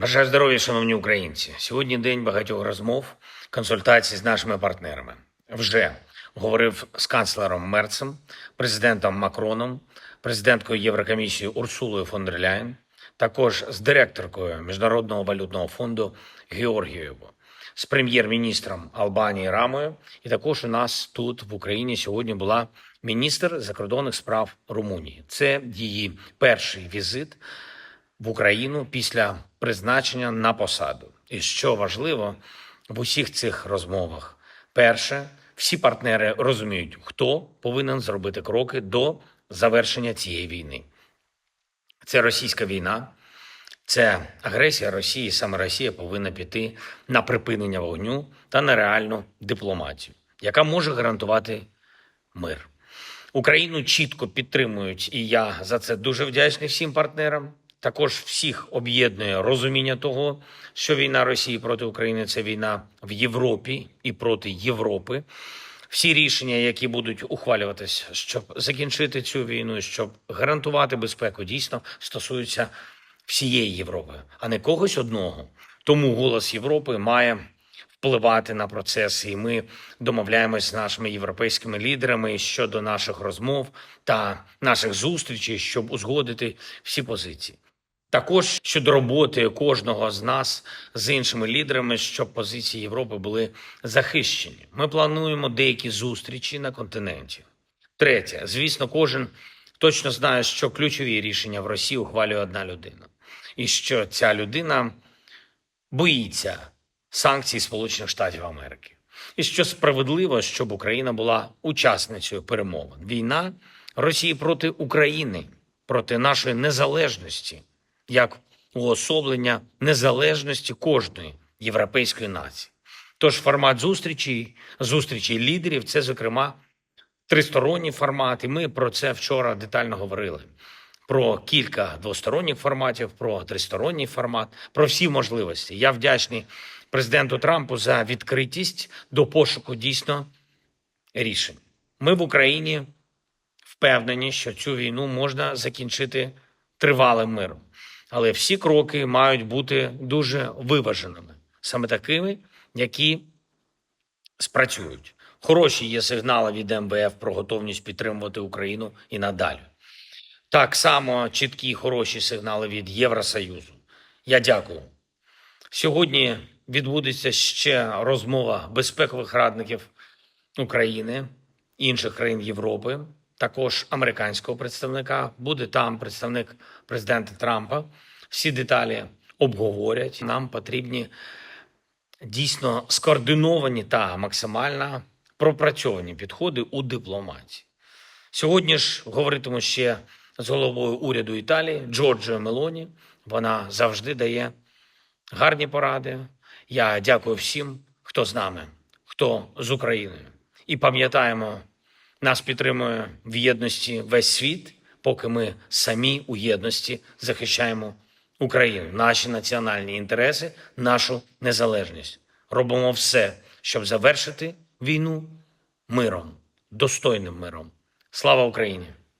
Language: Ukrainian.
Бажаю здоров'я, шановні українці. Сьогодні день багатьох розмов, консультацій з нашими партнерами. Вже говорив з канцлером Мерцем, президентом Макроном, президенткою Єврокомісії Урсулою фон дер Ляєн, також з директоркою Міжнародного валютного фонду Георгієвою, з прем'єр-міністром Албанії Рамою. І також у нас тут в Україні сьогодні була міністр закордонних справ Румунії. Це її перший візит в Україну після призначення на посаду. І що важливо в усіх цих розмовах, перше, всі партнери розуміють, хто повинен зробити кроки до завершення цієї війни. Це російська війна, це агресія Росії. Саме Росія повинна піти на припинення вогню та на реальну дипломатію, яка може гарантувати мир. Україну чітко підтримують, і я за це дуже вдячний всім партнерам. Також всіх об'єднує розуміння того, що війна Росії проти України це війна в Європі і проти Європи. Всі рішення, які будуть ухвалюватись, щоб закінчити цю війну, щоб гарантувати безпеку, дійсно стосуються всієї Європи, а не когось одного. Тому голос Європи має впливати на процеси, і ми домовляємось з нашими європейськими лідерами щодо наших розмов та наших зустрічей, щоб узгодити всі позиції. Також щодо роботи кожного з нас з іншими лідерами, щоб позиції Європи були захищені. Ми плануємо деякі зустрічі на континенті. Третє, звісно, кожен точно знає, що ключові рішення в Росії ухвалює одна людина, і що ця людина боїться санкцій Сполучених Штатів Америки, і що справедливо, щоб Україна була учасницею перемовин. Війна Росії проти України, проти нашої незалежності, як уособлення незалежності кожної європейської нації. Тож формат зустрічей, зустрічей лідерів це, зокрема, тристоронній формат, і ми про це вчора детально говорили. Про кілька двосторонніх форматів, про тристоронній формат, про всі можливості. Я вдячний президенту Трампу за відкритість до пошуку дійсно рішень. Ми в Україні впевнені, що цю війну можна закінчити тривалим миром. Але всі кроки мають бути дуже виваженими, саме такими, які спрацюють. Хороші є сигнали від МВФ про готовність підтримувати Україну і надалі. Так само чіткі хороші сигнали від Євросоюзу. Я дякую. Сьогодні відбудеться ще розмова безпекових радників України, інших країн Європи, також американського представника. Буде там представник президента Трампа. Всі деталі обговорять. Нам потрібні дійсно скоординовані та максимально пропрацьовані підходи у дипломатії. Сьогодні ж говоритиму ще з головою уряду Італії Джорджіо Мелоні. Вона завжди дає гарні поради. Я дякую всім, хто з нами, хто з Україною. І пам'ятаємо, нас підтримує в єдності весь світ, поки ми самі у єдності захищаємо Україну, наші національні інтереси, нашу незалежність. Робимо все, щоб завершити війну миром, достойним миром. Слава Україні!